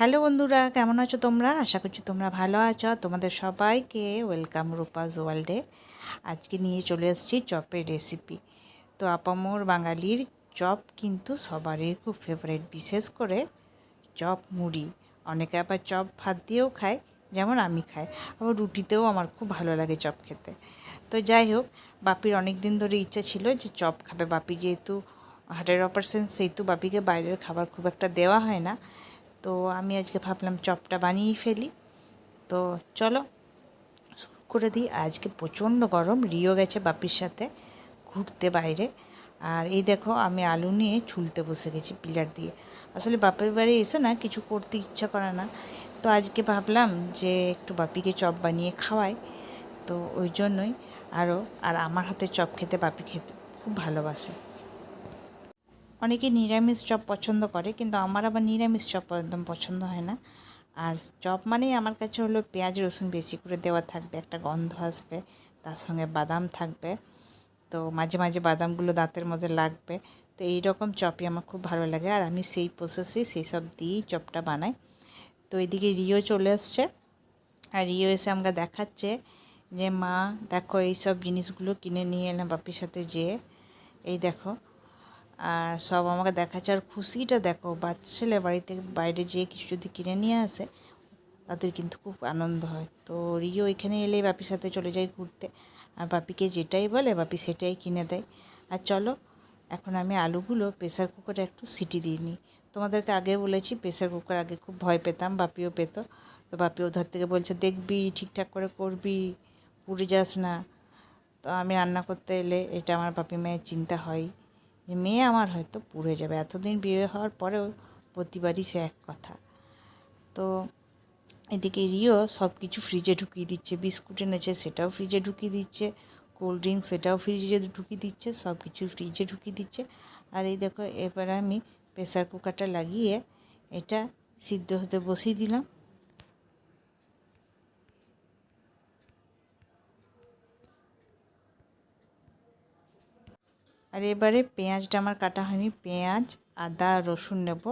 Hello বন্ধুরা, কেমন আছো তোমরা? আশা করছি তোমরা ভালো আছো। তোমাদের সবাইকে ওয়েলকাম রূপাজ ওয়ার্ল্ডে। আজকে নিয়ে চলে এসেছি চপের রেসিপি তো আপামোর বাঙালির চপ কিন্তু সবারই খুব ফেভারিট বিশেষ করে চপ মুড়ি। অনেকে আবার চপ ভাত দিয়েও খায়, যেমন আমি খাই। আবার রুটিতেও আমার খুব ভালো লাগে চপ খেতে। তো যাই হোক, বাপির অনেক দিন ধরে ইচ্ছা ছিল যে চপ খাবে। বাপি যেহেতু হার্টের অপারেশন সেহেতু বাপিকে বাইরের খাবার খুব একটা দেওয়া হয় না। তো আমি আজকে ভাবলাম চপটা বানিয়েই ফেলি। তো চলো, শুরু করে দিই। আজকে প্রচণ্ড গরম, রিও গেছে বাপির সাথে ঘুরতে বাইরে। আর এই দেখো, আমি আলু নিয়ে ছুলতে বসে গেছি পিলার দিয়ে। আসলে বাপের বাড়ি এসে না কিছু করতে ইচ্ছা করে না। তো আজকে ভাবলাম যে একটু বাপিকে চপ বানিয়ে খাওয়াই। তো ওই জন্যই আরও আর আমার হাতে চপ খেতে বাপি খেতে খুব ভালোবাসে। অনেকে নিরামিষ চপ পছন্দ করে, কিন্তু আমার আবার নিরামিষ চপ একদম পছন্দ হয় না। আর চপ মানেই আমার কাছে হলো পেঁয়াজ, রসুন বেশি করে দেওয়া থাকবে, একটা গন্ধ আসবে, তার সঙ্গে বাদাম থাকবে। তো মাঝে মাঝে বাদামগুলো দাঁতের মধ্যে লাগবে। তো এই রকম চপই আমার খুব ভালো লাগে, আর আমি সেই প্রসেসেই সেই সব দিয়েই চপটা বানাই। তো এদিকে রিও চলে এসছে আর রিও এসে আমাকে দেখাচ্ছে যে, মা, দেখো এই সব জিনিসগুলো কিনে নিয়ে এলাম বাপির সাথে যেয়ে। এই দেখো আর সব আমাকে দেখাচ্ছে। আর খুশিটা দেখো, বাচ্চা ছেলে বাড়ি থেকে বাইরে যেয়ে কিছু যদি কিনে নিয়ে আসে, তাদের কিন্তু খুব আনন্দ হয়। তো রিও এখানে এলে বাপির সাথে চলে যায় ঘুরতে। আর বাপিকে যেটাই বলে, বাপি সেটাই কিনে দেয়। আর চলো, এখন আমি আলুগুলো প্রেসার কুকারে একটু সিটি দিয়ে নিই। তোমাদেরকে আগে বলেছি, প্রেসার কুকার আগে খুব ভয় পেতাম, বাপিও পেত। তো বাপি ওধার থেকে বলছে, দেখবি, ঠিকঠাক করে করবি, পুড়ে যাস না। তো আমি রান্না করতে এলে এটা আমার বাপি মায়ের চিন্তা হয়। যে মেয়ে আমার হয়তো পুড়ে যাবে। এতদিন বিয়ে হওয়ার পরেও প্রতিবারই সে এক কথা। তো এদিকে রিও সব কিছু ফ্রিজে ঢুকিয়ে দিচ্ছে, বিস্কুট এনেছে সেটাও ফ্রিজে ঢুকিয়ে দিচ্ছে কোল্ড ড্রিঙ্কস সেটাও ফ্রিজে ঢুকিয়ে দিচ্ছে সব কিছু ফ্রিজে ঢুকিয়ে দিচ্ছে। আর এই দেখো, এবারে আমি প্রেসার কুকারটা লাগিয়ে এটা সিদ্ধ হতে বসিয়ে দিলাম। আর এবারে পেঁয়াজটা আমার কাটা হয়নি, পেঁয়াজ, আদা, রসুন নেব।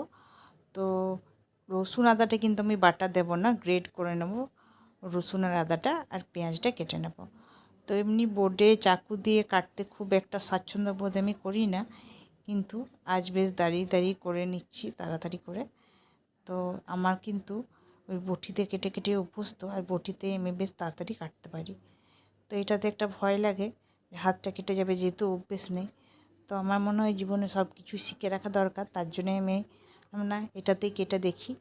তো রসুন আদাটা কিন্তু আমি বাটা দেব না গ্রেড করে নেব রসুন আর আদাটা আর পেঁয়াজটা কেটে নেব। তো এমনি বোর্ডে চাকু দিয়ে কাটতে খুব একটা স্বাচ্ছন্দ্য বোধ আমি করি না, কিন্তু আজ বেশ দাঁড়িয়ে দাঁড়িয়ে করে নিচ্ছি, তাড়াতাড়ি করে। তো আমার কিন্তু ওই বটিতে কেটে কেটে অভ্যস্ত, আর বটিতে আমি বেশ তাড়াতাড়ি কাটতে পারি। তো এটাতে একটা ভয় লাগে হাতটা কেটে যাবে যেহেতু অভ্যেস নেই। তো আমার মনে হয় জীবনে সব কিছু শিখে রাখা দরকার, তার জন্যে আমি না এটাতেই কেটে দেখি।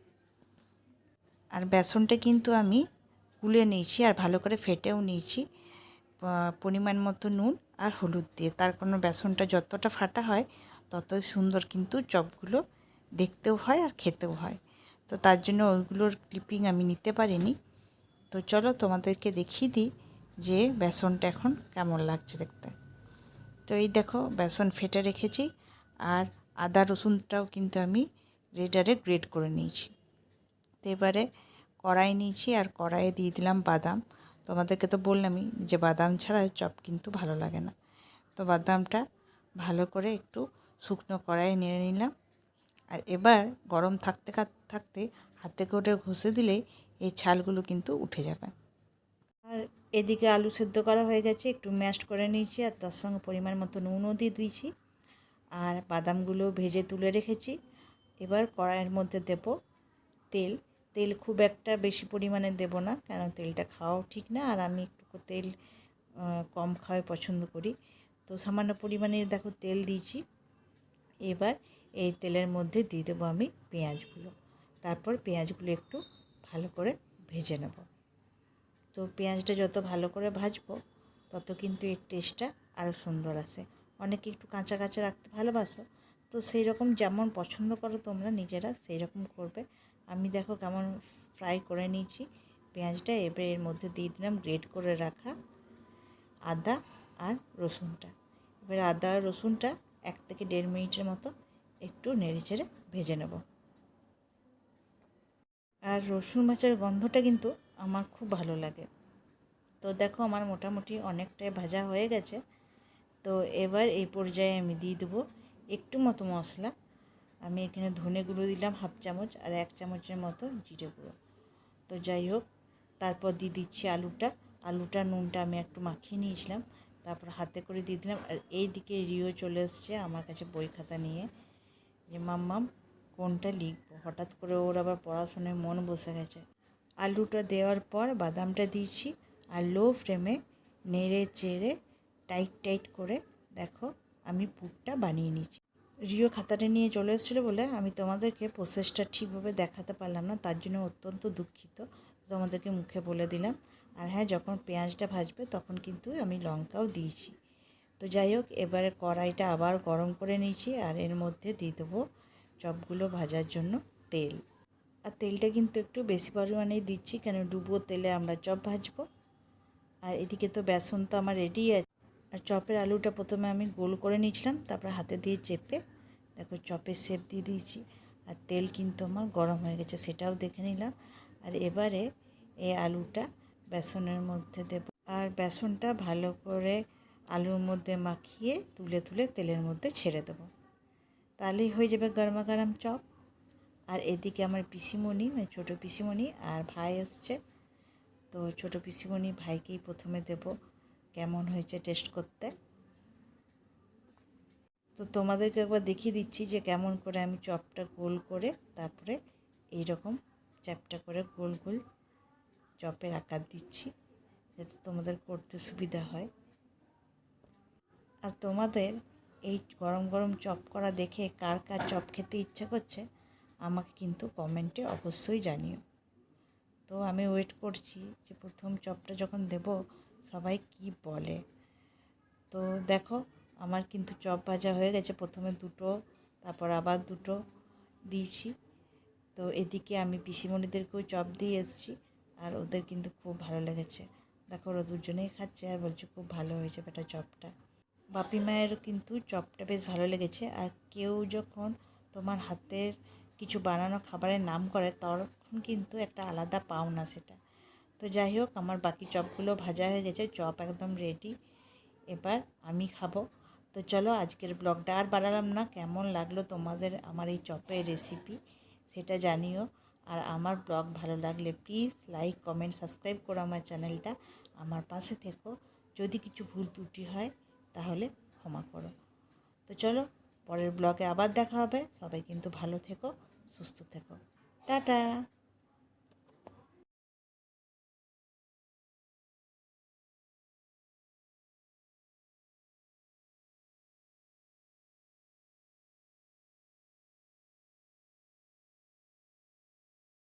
আর বেসনটা কিন্তু আমি গুলে নিয়েছি আর ভালো করে ফেটেও নিয়েছি পরিমাণ মতো নুন আর হলুদ দিয়ে। তার কোনো বেসনটা যতটা ফাটা হয়, ততই সুন্দর কিন্তু চপগুলো দেখতেও হয় আর খেতেও হয়। তো তার জন্য ওইগুলোর ক্লিপিং আমি নিতে পারিনি। তো চলো তোমাদেরকে দেখিয়ে দিই যে বেসনটা এখন কেমন লাগছে দেখতে। তো এই দেখো বেসন ফেটে রেখেছি আর আদা রসুনটাও কিন্তু আমি রেডারে গ্রেড করে নিয়েছি। তো এবারে কড়াই নিয়েছি আর কড়াইয়ে দিয়ে দিলাম বাদাম। তোমাদেরকে তো বললামই যে বাদাম ছাড়া চপ কিন্তু ভালো লাগে না। তো বাদামটা ভালো করে একটু শুকনো কড়াইয়ে নিয়ে নিলাম। আর এবার গরম থাকতে থাকতে হাতে করে ঘষে দিলেই এই ছালগুলো কিন্তু উঠে যাবে। আর এদিকে আলু সেদ্ধ করা হয়ে গেছে, একটু ম্যাশড করে নিয়েছি আর তার সঙ্গে পরিমাণ মতো নুনও দিয়ে দিয়েছি। আর বাদামগুলো ভেজে তুলে রেখেছি। এবার কড়াইয়ের মধ্যে দেব তেল। তেল খুব একটা বেশি পরিমাণে দেব না, কেন তেলটা খাওয়াও ঠিক না। আর আমি একটু তেল কম খাওয়াই পছন্দ করি। তো সামান্য পরিমাণে দেখো তেল দিয়েছি। এবার এই তেলের মধ্যে দিয়ে দেবো আমি পেঁয়াজগুলো। তারপর পেঁয়াজগুলো একটু ভালো করে ভেজে নেব। তো পেঁয়াজটা যত ভালো করে ভাজবো, তত কিন্তু এর টেস্টটা আরও সুন্দর আসে অনেকে একটু কাঁচা কাঁচা রাখতে ভালোবাসো, তো সেই রকম যেমন পছন্দ করো তোমরা নিজেরা সেই রকম করবে। আমি দেখো কেমন ফ্রাই করে নিয়েছি, পেঁয়াজটা এবার এর মধ্যে দিয়ে দিলাম গ্রেট করে রাখা আদা আর রসুনটা। এবার আদা আর রসুনটা এক থেকে দেড় মিনিটের মতো একটু নেড়ে চেড়ে ভেজে নেব। আর রসুন মাছের গন্ধটা কিন্তু আমার খুব ভালো লাগে। তো দেখো আমার মোটামুটি অনেকটাই ভাজা হয়ে গেছে। তো এবার এই পর্যায়ে আমি দিয়ে দেবো একটু মতো মশলা। আমি এখানে ধনে গুঁড়ো দিলাম হাফ চামচ আর এক চামচের মতো জিরে গুঁড়ো। তো যাই হোক, তারপর দিয়ে দিচ্ছি আলুটা। আলুটা নুনটা আমি একটু মাখিয়ে নিয়েছিলাম। তারপর হাতে করে দিয়ে দিলাম। আর এই দিকে রিও চলে এসছে আমার কাছে বই খাতা নিয়ে। যে, মাম্মাম, কোনটা লিখব? হঠাৎ করে ওর আবার পড়াশোনায় মন বসে গেছে। আলুটা দেওয়ার পর বাদামটা দিয়েছি আর লো ফ্লেমে নেড়ে চেড়ে টাইট টাইট করে দেখো আমি পুরটা বানিয়ে নিয়েছি। রিও খাতাটা নিয়ে চলে এসেছিল বলে আমি তোমাদেরকে প্রসেসটা ঠিকভাবে দেখাতে পারলাম না, তার জন্য অত্যন্ত দুঃখিত। তোমাদেরকে মুখে বলে দিলাম। আর হ্যাঁ যখন পেঁয়াজটা ভাজবে তখন কিন্তু আমি লঙ্কাও দিয়েছি। তো যাই হোক, এবারে কড়াইটা আবার গরম করে নিয়েছি আর এর মধ্যে দিয়ে দেবো চপগুলো ভাজার জন্য তেল। আর তেলটা কিন্তু একটু বেশি পরিমাণেই দিচ্ছি, কেন ডুবো তেলে আমরা চপ ভাজবো। আর এদিকে তো বেসন তো আমার রেডি আছে। আর চপের আলুটা প্রথমে আমি গোল করে নিয়েছিলাম, তারপর হাতে দিয়ে চেপে দেখো চপের শেপ দিয়ে দিয়েছি। আর তেল কিন্তু আমার গরম হয়ে গেছে, সেটাও দেখে নিলাম। আর এবারে এই আলুটা বেসনের মধ্যে দেব। আর বেসনটা ভালো করে আলুর মধ্যে মাখিয়ে তুলে তুলে তেলের মধ্যে ছেড়ে দেবো। তাহলেই হয়ে যাবে গরমা গরম চপ। আর এদিকে আমার পিসিমণি মানে ছোটো পিসিমণি আর ভাই এসছে তো ছোটো পিসিমণি ভাইকেই প্রথমে দেব, কেমন হয়েছে টেস্ট করতে। তো তোমাদেরকে একবার দেখিয়ে দিচ্ছি যে কেমন করে আমি চপটা গোল করে, তারপরে এই রকম চ্যাপটা করে গোল গোল চপের আকার দিচ্ছি, যাতে তোমাদের করতে সুবিধা হয়। আর তোমাদের এই গরম গরম চপ করা দেখে কার কার চপ খেতে ইচ্ছা করছে আমাকে কিন্তু কমেন্টে অবশ্যই জানিও। তো আমি ওয়েট করছি যে প্রথম চপটা যখন দেব, সবাই কি বলে। তো দেখো, আমার কিন্তু চপ ভাজা হয়ে গেছে। প্রথমে দুটো, তারপর আবার দুটো দিয়েছি। তো এদিকে আমি পিসিমণিদেরকেও চপ দিয়ে এসেছি, আর ওদের কিন্তু খুব ভালো লেগেছে। দেখো, ওরা দুজনেই খাচ্ছে আর বলছে খুব ভালো হয়েছে বেটা চপটা। বাপি মায়ের কিন্তু চপটা বেশ ভালো লেগেছে। আর কেউ যখন তোমার হাতের কিছু বানানো খাবারের নাম করে, তখন কিন্তু একটা আলাদা পাওনা সেটা। তো যাই হোক, আমার বাকি চপগুলো ভাজা হয়ে গেছে, চপ একদম রেডি এবার আমি খাব। তো চলো, আজকের ব্লগটা আর বাড়ালাম না। কেমন লাগল তোমাদের আমার এই চপের রেসিপি সেটা জানিও। আর আমার ব্লগ ভালো লাগলে প্লিজ লাইক কমেন্ট সাবস্ক্রাইব করো আমার চ্যানেলটা। আমার পাশে থেকো। যদি কিছু ভুল ত্রুটি হয়, তাহলে ক্ষমা করো। তো চলো, পরের ব্লগে আবার দেখা হবে। সবাই কিন্তু ভালো থেকো। সুস্থ থেকো। টাটা।